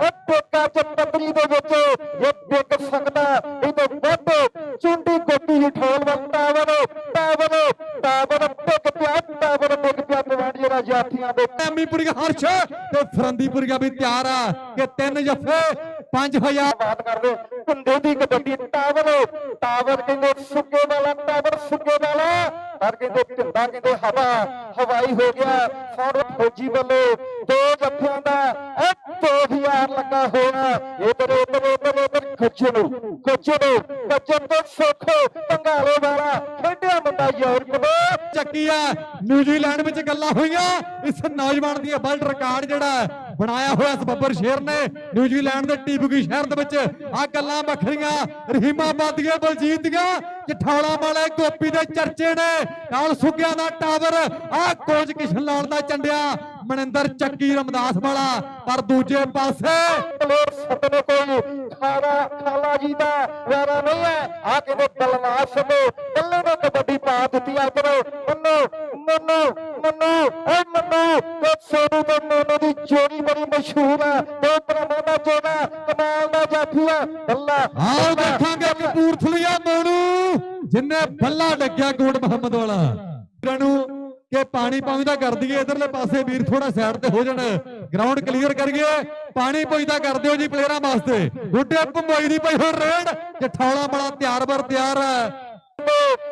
ਉਹ ਟੋਕਾ ਚ ਪੱਤਰੀ ਦੇ ਵਿੱਚ, ਇਹ ਡਿੱਗ ਸਕਦਾ ਇਹਦੇ ਵੱਧ ਚੁੰਡੀ ਗੋਪੀ ਜਠੋਲ ਵੱਲ ਟਾਵਰ ਟਾਵਰ ਟਾਵਰ ਡਿੱਗ ਪਿਆ ਟਾਵਰ ਡਿੱਗ ਪਿਆ ਪਵਾਂਡੀਆਂ ਦਾ ਜਾਫੀਆਂ ਦੇ। ਐਮੀਪੁਰੀਆ ਹਰਸ਼ ਤੇ ਫਰੰਦੀਪੁਰੀਆ ਵੀ ਤਿਆਰ ਆ ਕਿ ਤਿੰਨ ਜਫੇ 5000 ਬਾਤ ਕਰਦੇ ਕੁੰਡੇ ਦੀ ਕਬੱਡੀ ਟਾਵਰ ਟਾਵਰ ਕਹਿੰਦੇ ਸੁੱਕੇ ਵਾਲਾ ਟਾਵਰ ਸੁੱਕੇ ਵਾਲਾ। ਪਰ ਕਹਿੰਦੇ ਢਿੰਦਾ ਕਹਿੰਦੇ ਹਵਾ ਹਵਾਈ ਹੋ ਗਿਆ। ਫੌਰਵਰਡ ਫੌਜੀ ਵੱਲੋਂ ਦੋ ਜੱਫਿਆਂ ਦਾ ਇਹ 2000 ਲੱਗਾ ਹੋਇਆ। ਇਧਰ ਇਧਰ ਇਧਰ ਇਧਰ ਖੱਚੇ ਨੂੰ ਖੱਚੇ ਨੂੰ ਖੱਚੇ ਤੋਂ ਸੁੱਖ ਪੰਗਾਲੇ ਵਾਲਾ ਖੇਡਿਆ ਮੁੰਡਾ ਯੂਰਪ ਦੇ। ਚੱਕੀ ਆ ਨਿਊਜ਼ੀਲੈਂਡ ਵਿੱਚ ਗੱਲਾਂ ਹੋਈਆਂ। ਇਸ ਨੌਜਵਾਨ ਦੀ ਵਰਲਡ ਰਿਕਾਰਡ ਜਿਹੜਾ ਬਣਾਇਆ ਹੋਇਆ ਇਸ ਬੱਬਰ ਸ਼ੇਰ ਨੇ ਨਿਊਜ਼ੀਲੈਂਡ ਦੇ ਟੀਬੂਗੀ ਸ਼ਹਿਰ ਦੇ ਵਿੱਚ। ਆ ਗੱਲਾਂ ਵੱਖਰੀਆਂ ਰਹੀਮਾਬਾਦ ਦੀਆਂ ਬਲਜੀਤ ਦੀਆਂ, ਜਠੌਲਾ ਵਾਲੇ ਗੋਪੀ ਦੇ ਚਰਚੇ ਨੇ। ਨਾਲ ਸੁੱਗਿਆਂ ਦਾ ਟਾਵਰ ਆ ਕੋਚ ਕਿਸ਼ਨ ਲਾਲ ਦਾ ਚੰਡਿਆ, ਮਨਿੰਦਰ ਚੱਕੀ, ਰਮਦਾਸ ਵਾਲਾ। ਪਰ ਦੂਜੇ ਪਾਸੇ ਪਲੇਅਰ ਕੋਈ ਖਾਰਾ, ਖਾਲਾ ਜੀ ਦਾ ਯਾਰਾ ਨਹੀਂ ਹੈ। ਆ ਕਹਿੰਦੇ ਬਲਨਾਸ਼ ਨੇ? ਬੱਲੇ ਨੇ ਕਬੱਡੀ ਪਾ ਦਿੱਤੀ ਆ ਇਧਰ। ਮੰਨੋ ਮੰਨੋ ਮੰਨੋ ਏ ਮੰਨੋ ਤੇ ਸੋਨੂ ਤੇ ਮੋਨੂ ਦੀ ਜੋੜੀ ਬੜੀ ਮਸ਼ਹੂਰ ਹੈ ਦੋ ਭਰਾਵਾਂ ਦਾ ਜੋੜਾ ਕਮਾਲ ਦਾ ਜਾਫੀ ਆ ਬੱਲਾ। ਆਓ ਦੇਖਾਂਗੇ ਕਪੂਰਥਲੀਆ ਮੋਨੂ ਜਿੰਨੇ ਬੱਲਾ ਡੱਗਿਆ ਗੋਡ ਮੁਹੰਮਦ ਵਾਲਾ। ਨੂੰ ਕਿ ਪਾਣੀ ਪਹੁੰਚਦਾ ਕਰ ਦਈਏ ਇਧਰਲੇ ਪਾਸੇ ਵੀਰ ਥੋੜਾ ਸਾਈਡ ਤੇ ਹੋ ਜਾਣ। ਗਰਾਊਂਡ ਕਲੀਅਰ ਕਰੀਏ ਪਾਣੀ ਪਹੁੰਚਦਾ ਕਰ ਦਿਓ ਜੀ ਪਲੇਅਰਾਂ ਵਾਸਤੇ। ਗੁੱਡੇ ਭੰਬੋਈ ਦੀ ਪਈ ਹੁਣ ਰੇਡ ਜਠੌਲਾ ਵਾਲਾ ਤਿਆਰ ਬਰ ਤਿਆਰ ਹੈ।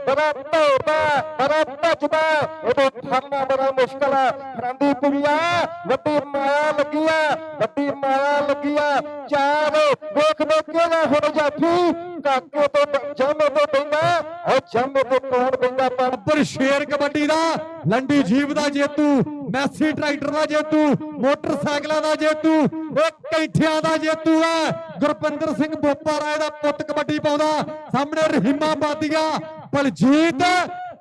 ਬੜਾ ਧੌੜਾ ਭੱਜਦਾ ਉਹਦੇ ਫੜਨਾ ਬੜਾ ਮੁਸ਼ਕਲ ਆ ਫਰੰਦੀ ਪੁਰੀਆ ਵੱਡੀ ਮਾਇਆ ਲੱਗੀ ਆ ਵੱਡੀ ਮਾਇਆ ਲੱਗੀ ਆ ਚਾਰ ਦੇਖ ਦੇ ਕਿਹੜਾ ਹੁਣ ਜਾਫੀ ਕਾਕੇ ਤੋਂ ਜੰਮੇ ਤੋਂ ਪੈਂਦਾ ਉਹ ਜੰਮੇ ਤੋਂ ਕੌਣ ਪੈਂਦਾ ਪਰ ਸ਼ੇਰ ਕਬੱਡੀ ਦਾ, ਲੰਡੀ ਜੀਪ ਦਾ ਜੇਤੂ, ਮੈਸੀ ਟਰੈਕਟਰ ਦਾ ਜੇਤੂ, ਮੋਟਰਸਾਈਕਲਾਂ ਦਾ ਜੇਤੂ, ਇਹ ਕੈਂਠਿਆਂ ਦਾ ਜੇਤੂ ਹੈ। ਗੁਰਪਿੰਦਰ ਸਿੰਘ ਬੋਪਾ ਰਾਏ ਦਾ ਪੁੱਤ ਕਬੱਡੀ ਪਾਉਂਦਾ। ਸਾਹਮਣੇ ਰਹੀਮਾ ਬਾਦੀਆਂ। ਬਲਜੀਤ,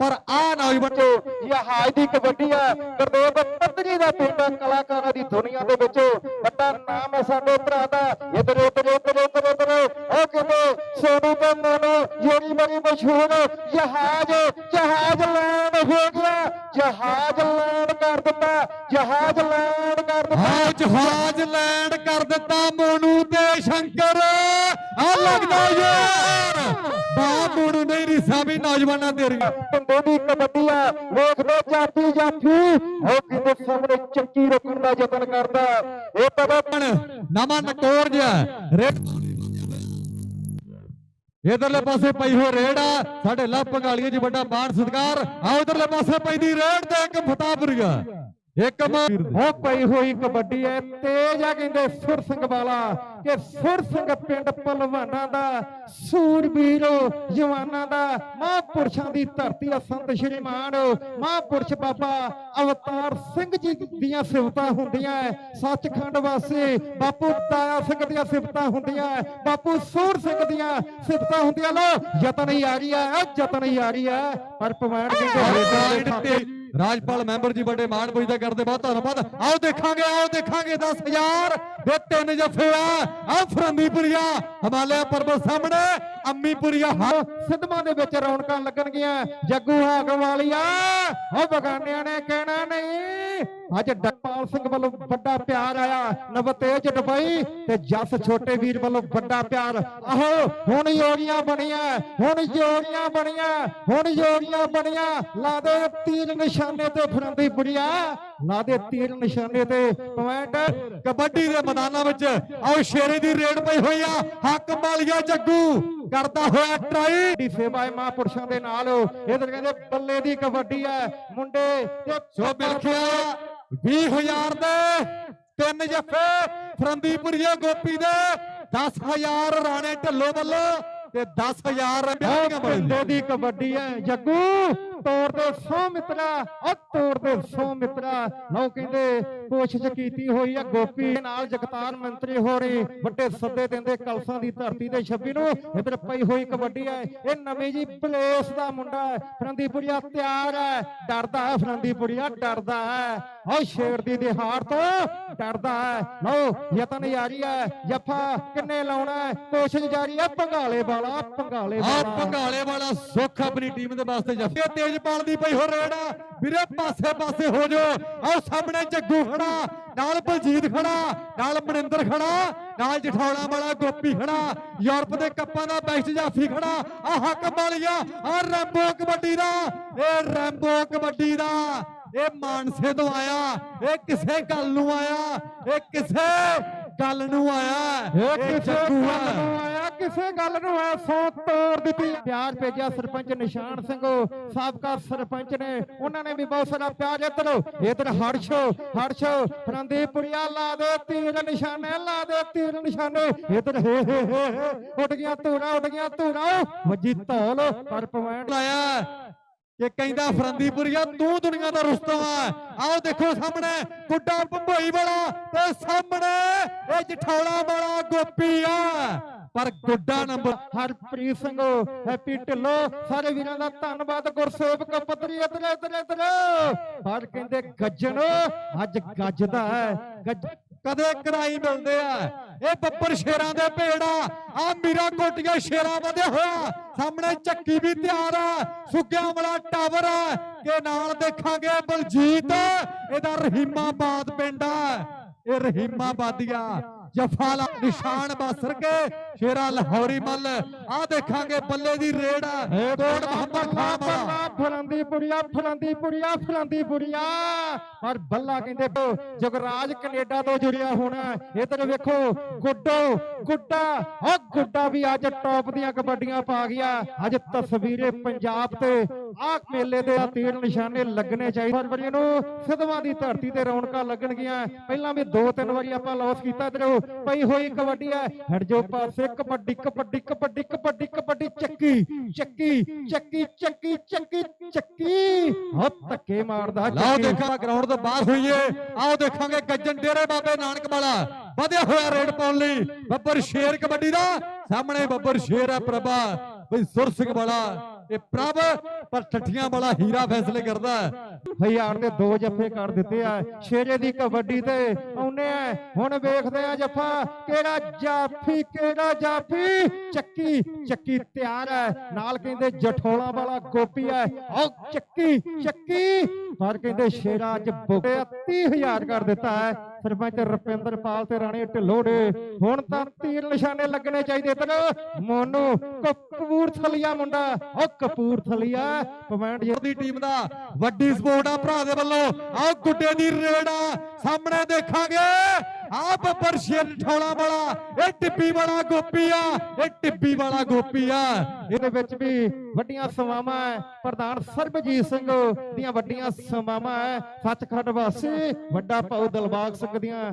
ਪਰ ਆ ਨੌਜਵਾਨ ਇਹ ਹਾਜ ਦੀ ਕਬੱਡੀ ਆ, ਗੁਰਦੇਵ ਪੱਤਰੀ ਦਾ ਪਿੰਡ ਕਲਾਕਾਰਾਂ ਦੀ ਦੁਨੀਆ ਦੇ ਵਿੱਚ। ਵੱਡਾ ਨਾਮ ਹੈ ਸਾਡੇ ਭਰਾ ਦਾ। ਇਧਰ ਇਧਰ ਇਧਰ ਇਧਰ ਇਧਰ ਉਹ ਕਹਿੰਦੇ, ਸੋਨੂ ਤੇ ਮੋਨੂ, ਜਿਹੜੀ ਬੜੀ ਮਸ਼ਹੂਰ ਜਹਾਜ਼ ਜਹਾਜ਼ ਲੈਣ ਹੋ ਗਿਆ। ਜਹਾਜ਼ ਲੈਣ ਕਰ ਦਿੱਤਾ, ਜਹਾਜ਼ ਲੈਣ ਕਰ ਦਿੱਤਾ। ਜਹਾਜ਼ ਨੌਜਵਾਨਾਂ ਤੇਰੀਆਂ। ਬੰਦੇ ਦੀ ਕਬੱਡੀ ਆ ਵੇਖਦੇ ਜਾਫੀ ਜਾਫੀ ਉਹ ਕਿਤੇ ਸਾਹਮਣੇ ਚੱਕੀ ਰੋਕਣ ਦਾ ਯਤਨ ਕਰਦਾ ਇਹ ਪਤਾ ਨਵਾਂ ਨਕੋਰ ਜਿਹਾ। ਇਧਰਲੇ ਪਾਸੇ ਪਈ ਹੋ ਰੇਡ ਆ। ਸਾਡੇ ਲਵ ਪੰਗਾਲੀਏ ਜੀ ਵੱਡਾ ਮਾਣ ਸਤਿਕਾਰ। ਆ ਉਧਰਲੇ ਪਾਸੇ ਪੈਂਦੀ ਰੇਡ ਤੇ ਇੱਕ ਫਤਾਪੁਰੀਆ ਇੱਕ ਉਹ ਪਈ ਹੋਈ ਕਬੱਡੀ ਐ ਤੇਜ ਆ ਕਹਿੰਦੇ ਸੁਰ ਸਿੰਘ ਵਾਲਾ ਕਿ ਸੁਰ ਸਿੰਘ ਪਿੰਡ ਪਹਿਲਵਾਨਾਂ ਦਾ ਸੂਰਬੀਰ ਜਵਾਨਾਂ ਦਾ ਮਹਾਂਪੁਰਸ਼ਾਂ ਦੀ ਧਰਤੀ ਆ ਸੰਤ ਸ਼੍ਰੀਮਾਨ ਮਹਾਂਪੁਰਸ਼ ਬਾਬਾ ਅਵਤਾਰ ਸਿੰਘ ਜੀ ਦੀਆਂ ਸਿਫਤਾਂ ਹੁੰਦੀਆਂ। ਸੱਚਖੰਡ ਵਾਸੀ ਬਾਪੂ ਤਾਇਆ ਸਿੰਘ ਦੀਆਂ ਸਿਫਤਾਂ ਹੁੰਦੀਆਂ। ਬਾਪੂ ਸੂਰ ਸਿੰਘ ਦੀਆਂ ਸਿਫਤਾਂ ਹੁੰਦੀਆਂ ਲੋ ਯਤਨ ਯਾਰੀ ਆ ਇਹ ਯਤਨ ਯਾਰੀ ਆ ਪਰ ਪਵਾਨ ਕਹਿੰਦੇ ਰਾਈਟ ਰੇਡਾਂ ਦੇ ਤੇ ਰਾਜਪਾਲ ਮੈਂਬਰ ਜੀ ਵੱਡੇ ਮਾਣ ਪੁੱਜਦਾ ਕਰਦੇ ਬਹੁਤ ਧੰਨਵਾਦ। ਆਓ ਦੇਖਾਂਗੇ ਆਓ ਦੇਖਾਂਗੇ 10000 ਦੇ ਤਿੰਨ ਜਫੇ ਆ ਆ ਫਰੰਦੀਪੁਰੀਆ ਹਿਮਾਲਿਆ ਪਰਬਤ ਸਾਹਮਣੇ, ਅੰਮੀਪੁਰੀਆ ਹਾਂ ਦੇ ਵਿੱਚ ਰੌਣਕਾਂ ਲੱਗਣਗੀਆਂ। ਜੱਗੂ ਹਾਕ ਵਾਲੀਆ, ਉਹ ਬਗਾਨਿਆਂ ਨੇ ਕਹਿਣਾ ਨਹੀਂ। ਅੱਜ ਡਕਪਾਲ ਸਿੰਘ ਵੱਲੋਂ ਵੱਡਾ ਪਿਆਰ ਆਇਆ, ਨਵਤੇਜ ਡਬਈ ਤੇ ਜਸ ਛੋਟੇ ਵੀਰ ਵੱਲੋਂ ਵੱਡਾ ਪਿਆਰ। ਆਹੋ, ਹੁਣ ਯੋਗੀਆਂ ਬਣੀਆਂ, ਹੁਣ ਯੋਗੀਆਂ ਬਣੀਆਂ, ਹੁਣ ਯੋਗੀਆਂ ਬਣੀਆਂ। ਲਾ ਦੇ ਤੀਰ ਨਿਸ਼ਾਨੇ ਤੇ ਫਰੰਦੀ ਲਾ ਦੇ ਤੀਰ ਨਿਸ਼ਾਨੇ ਤੇ ਪੁਆਇੰਟ। ਕਬੱਡੀ ਦੇ ਮੈਦਾਨਾਂ ਵਿੱਚ ਆਓ ਸ਼ੇਰੇ ਦੀ ਰੇਡ ਪਈ ਹੋਈ ਆ। ਹੱਕ ਮਾਲੀਆ ਜੱਗੂ ਕਰਦਾ ਹੋਇਆ ਟਰਾਈ। ਦੀ ਸੇਵਾ ਹੈ ਮਹਾਂਪੁਰਸ਼ਾਂ ਦੇ ਨਾਲ। ਇਧਰ ਕਹਿੰਦੇ ਬੱਲੇ ਦੀ ਕਬੱਡੀ ਹੈ ਮੁੰਡੇ ਤੇ ਸੋ ਮਿਲਖਿਆ 20000 ਦੇ ਤਿੰਨ ਜੱਫੇ ਫਰੰਦੀਪੁਰੀਆ ਗੋਪੀ ਦੇ। 10000 ਰਾਣੇ ਢੱਲੋ ਵੱਲੋਂ ਤੇ 10000 ਬਿਆਨੀਆਂ ਬਣੇ ਪਿੰਡੇ ਦੀ ਕਬੱਡੀ ਹੈ ਜੱਗੂ ਤੋੜ ਦੇ 100 ਮਿੱਤਰਾ ਉਹ ਤੋੜ ਦੇ 100 ਮਿੱਤਰਾ ਲਓ ਕਹਿੰਦੇ ਕੋਸ਼ਿਸ਼ ਕੀਤੀ ਹੋਈ ਹੈ ਗੋਪੀ ਨਾਲ ਜਗਤਾਰ ਮੰਤਰੀ ਹੋਰੀ ਵੱਡੇ ਸੱਦੇ ਦਿੰਦੇ ਕਲਸਾਂ ਦੀ ਧਰਤੀ ਤੇ 26 ਨੂੰ। ਇਧਰ ਪਈ ਹੋਈ ਕਬੱਡੀ ਹੈ ਇਹ ਨਵੀਂ ਜੀ ਪਲੇਸ ਦਾ ਮੁੰਡਾ ਹੈ ਫਰੰਦੀਪੁਰੀਆ ਤਿਆਰ ਹੈ। ਡਰਦਾ ਹੈ ਫਰੰਦੀਪੁਰੀਆ ਡਰਦਾ ਹੈ। ਉਹ ਸ਼ੇਰ ਦੀ ਦਿਹਾੜ ਤੋਂ ਡਰਦਾ ਹੈ। ਲਓ ਯਤਨ ਯਾਰੀ ਹੈ। ਜੱਫਾ ਕਿੰਨੇ ਲਾਉਣਾ ਹੈ? ਕੋਸ਼ਿਸ਼ ਜਾਰੀ ਹੈ। ਪੰਗਾਲੇ ਵਾਲਾ ਪੰਗਾਲੇ ਆ ਵਾਲਾ। ਪੰਗਾਲੇ ਵਾਲਾ ਸੁੱਖ ਆਪਣੀ ਟੀਮ ਦੇ ਵਾਸਤੇ ਜੱਫੇ। ਤੇਜਪਾਲ ਦੀ ਪਈ ਹੋ ਰੇਡ। ਵੀਰੇ, ਪਾਸੇ ਪਾਸੇ ਹੋ ਜੋ ਆਓ ਸਾਹਮਣੇ ਜੱਗੂ ਖੜਾ, ਨਾਲ ਬਲਜੀਤ ਖੜਾ, ਨਾਲ ਮਨਿੰਦਰ ਖੜਾ, ਨਾਲ ਜਠੌਲਾ ਵਾਲਾ ਗੋਪੀ ਖੜਾ, ਯੂਰਪ ਦੇ ਕੱਪਾਂ ਦਾ ਬੈਸਟ ਜਾਫੀ ਖੜਾ। ਆ ਹੱਕ ਮਾਲੀਆ ਆ ਰੈਂਬੋ ਕਬੱਡੀ ਦਾ। ਇਹ ਰੈਂਬੋ ਕਬੱਡੀ ਦਾ। ਇਹ ਮਾਨਸੇ ਤੋਂ ਆਇਆ, ਇਹ ਕਿਸੇ ਗੱਲ ਨੂੰ ਆਇਆ, ਇਹ ਕਿਸੇ ਗੱਲ ਨੂੰ ਆਇਆ। ਇਹ ਕਿਸੇ। ਗੱਲ ਨੂੰ ਆਇਆ ਕਿਸੇ ਗੱਲ ਨੂੰ ਆਇਆ ਸੌ ਤੋੜ ਦਿੱਤੀ। ਪਿਆਰ ਭੇਜਿਆ ਸਰਪੰਚ ਨਿਸ਼ਾਨ ਸਿੰਘ ਸਾਬਕਾ ਸਰਪੰਚ ਨੇ ਉਹਨਾਂ ਨੇ ਵੀ ਬਹੁਤ ਸਾਰਾ ਪਿਆਰ ਇੱਧਰ ਇੱਧਰ ਹਰਸ਼ ਹਰਸ਼ ਫਰੰਦੀਪੁਰੀਆ ਲਾ ਦੇ ਤੀਰ ਨਿਸ਼ਾਨੇ ਲਾ ਦੇ ਤੀਰ ਨਿਸ਼ਾਨੇ। ਇੱਧਰ ਹੇ ਹੇ ਹੇ ਉੱਡ ਗਿਆ ਧੂਰਾ ਉੱਡ ਗਿਆ ਧੂਰਾ। ਵੱਜੀ ਧੌਲ ਪਰ ਪੁਆਇੰਟ ਲਾਇਆ ਕਿ ਕਹਿੰਦਾ ਫਰੰਦੀਪੁਰੀਆ ਤੂੰ ਦੁਨੀਆ ਦਾ ਰੁਸਤਮ ਆ। ਆਓ ਦੇਖੋ ਸਾਹਮਣੇ, ਗੁੱਡਾ ਭੰਬੋਈ ਵਾਲਾ ਤੇ ਸਾਹਮਣੇ ਇਹ ਜਠੌਲਾ ਵਾਲਾ ਗੋਪੀ ਆ। ਪਰ ਗੁੱਡਾ ਨੰਬਰ, ਹਰਪ੍ਰੀਤ ਸਿੰਘ, ਹੈਪੀ ਢਿੱਲੋ, ਸਾਰੇ ਵੀਰਾਂ ਦਾ ਧੰਨਵਾਦ, ਗੁਰਸੇਵਕ ਪੱਤਰੀ ਇਧਰ ਇਧਰ ਇਧਰ। ਪਰ ਕਹਿੰਦੇ, ਗੱਜਣ, ਅੱਜ ਗੱਜਦਾ ਹੈ। ਗੱਜ ਕਦੇ ਕਰਾਈ ਮਿਲਦੇ ਆ। ਇਹ ਬੱਬਰ ਸ਼ੇਰਾਂ ਦੇ ਭੇੜਾ ਆ। ਮੀਰਾ ਕੋਟੀਆ ਸ਼ੇਰਾਂ ਵਧਿਆ ਹੋਇਆ। ਸਾਹਮਣੇ ਚੱਕੀ ਵੀ ਤਿਆਰ ਆ। ਸੁੱਗਿਆਂ ਵਾਲਾ ਟਾਵਰ ਆ। ਕੇ ਨਾਲ ਦੇਖਾਂਗੇ ਬਲਜੀਤ। ਇਹਦਾ ਰਹੀਮਾਬਾਦ ਪਿੰਡ ਆ। ਇਹ ਰਹੀਮਾਬਾਦੀਆ ਜਫਾਲਾ ਨਿਸ਼ਾਨ ਬਾਸਰ ਕੇ। ਸ਼ੇਰਾ ਲਾਹੌਰੀ ਮੱਲ ਆ ਦੇਖਾਂਗੇ ਬੱਲੇ ਦੀ ਰੇਡ ਆ ਕੋਟ ਮੁਹੰਮਦ ਖਾਨ ਬੱਲਾ ਫਰੰਦੀਪੁਰੀਆ ਫਰੰਦੀਪੁਰੀਆ ਫਰੰਦੀਪੁਰੀਆ ਔਰ ਬੱਲਾ ਕਹਿੰਦੇ ਜਗਰਾਜ ਕੈਨੇਡਾ ਤੋਂ ਜੁੜਿਆ ਹੋਣਾ ਇਧਰ ਵੇਖੋ ਗੁੱਡੋ ਗੁੱਡਾ ਉਹ ਗੁੱਡਾ ਵੀ ਅੱਜ ਟੌਪ ਦੀਆਂ ਕਬੱਡੀਆਂ ਪਾ ਗਿਆ। ਅੱਜ ਤਸਵੀਰੇ ਪੰਜਾਬ ਤੇ ਆਹ ਮੇਲੇ ਦੇ ਤੀਰ ਨਿਸ਼ਾਨੇ ਲੱਗਣੇ ਚਾਹੀਦੇ। ਫਰਵਰੀ ਨੂੰ ਸਿੱਧਵਾਂ ਦੀ ਧਰਤੀ ਤੇ ਰੌਣਕਾਂ ਲੱਗਣਗੀਆਂ। ਪਹਿਲਾਂ ਵੀ ਦੋ ਤਿੰਨ ਵਾਰੀ ਆਪਾਂ ਲਾਸ ਕੀਤਾ ਇਧਰ ਪਈ ਹੋਈ ਕਬੱਡੀ ਹੈ। ਹਟ ਜੋ ਪਾਸੇ। ਕਬੱਡੀ ਕਬੱਡੀ ਕਬੱਡੀ ਕਬੱਡੀ ਕਬੱਡੀ ਚੱਕੀ ਚੱਕੀ ਚੱਕੀ ਚੱਕੀ ਚੱਕੀ ਚੱਕੀ। ਹੋ ਧੱਕੇ ਮਾਰਦਾ ਲਓ ਚੱਕੀ। ਦੇਖਾਂ ਗਰਾਊਂਡ ਤੋਂ ਬਾਹਰ ਹੋਈਏ ਆਓ ਦੇਖਾਂਗੇ ਗੱਜਣ ਡੇਰੇ ਬਾਬੇ ਨਾਨਕ ਵਾਲਾ। ਵਧਿਆ ਹੋਇਆ ਰੇਡ ਪਾਉਣ ਲਈ। ਬੱਬਰ ਸ਼ੇਰ ਕਬੱਡੀ ਦਾ। ਸਾਹਮਣੇ ਬੱਬਰ ਸ਼ੇਰ ਹੈ ਪ੍ਰਭਾ। ਬਈ ਸੁਰ ਸਿੰਘ ਵਾਲਾ। ਇਹ ਪ੍ਰਭ, ਪਰ ਠੱਠੀਆਂ ਵਾਲਾ ਹੀਰਾ ਫੈਸਲੇ ਕਰਦਾ ਹੈ। ਹਜ਼ਾਰ ਦੇ ਦੋ ਜੱਫੇ ਕਰ ਦਿੱਤੇ ਆ। ਸ਼ੇਰੇ ਦੀ ਕਬੱਡੀ ਤੇ ਆਉਨੇ ਆ। ਹੁਣ ਵੇਖਦੇ ਆ ਜੱਫਾ, ਕਿਹੜਾ ਜਾਫੀ ਕਿਹੜਾ ਜਾਫੀ? ਚੱਕੀ ਚੱਕੀ ਤਿਆਰ ਹੈ। ਨਾਲ ਕਹਿੰਦੇ ਜਠੋਲਾ ਵਾਲਾ ਗੋਪੀ ਹੈ। ਆਓ ਚੱਕੀ ਚੱਕੀ। ਪਰ ਕਹਿੰਦੇ ਸ਼ੇਰਾ ਅੱਜ ਬੁੱਕੇ 30000 ਕਰ ਦਿੱਤਾ ਹੈ। ਸਰਪੰਚ ਰੁਪਿੰਦਰਪਾਲ ਤੇ ਰਾਣੀ ਢਿੱਲੋਂ ਨੇ। ਹੁਣ ਤਾਂ ਤੀਰ ਨਿਸ਼ਾਨੇ ਲੱਗਣੇ ਚਾਹੀਦੇ ਤਨ। ਮੋਨੂ ਕਪੂਰਥਲੀਆ ਮੁੰਡਾ। ਉਹ ਕਪੂਰਥਲੀਆ, ਕਮਾਂਡ ਦੀ ਟੀਮ ਦਾ ਵੱਡੀ ਸਪੋਰਟ ਆ ਭਰਾ ਦੇ ਵੱਲੋਂ। ਆਹ ਗੁੱਡੇ ਦੀ ਰੇਡ ਆ ਸਾਹਮਣੇ ਦੇਖਾਂਗੇ। ਆ ਬੱਬਰ ਸ਼ੇਰ ਠੌਲਾ ਵਾਲਾ, ਇਹ ਟਿੱਬੀ ਵਾਲਾ ਗੋਪੀ ਆ, ਇਹ ਟਿੱਬੀ ਵਾਲਾ ਗੋਪੀ ਆ। ਇਹਦੇ ਵਿੱਚ ਵੀ ਵੱਡੀਆਂ ਸਮਾਵਾਂ ਹੈ ਪ੍ਰਧਾਨ ਸਰਬਜੀਤ ਸਿੰਘ ਦੀਆਂ ਵੱਡੀਆਂ ਸਮਾਵਾਂ ਹੈ ਸੱਚਖੰਡ ਵਾਸੀ ਵੱਡਾ ਭਾਊ ਦਿਲਬਾਗ ਸਿੰਘ ਦੀਆਂ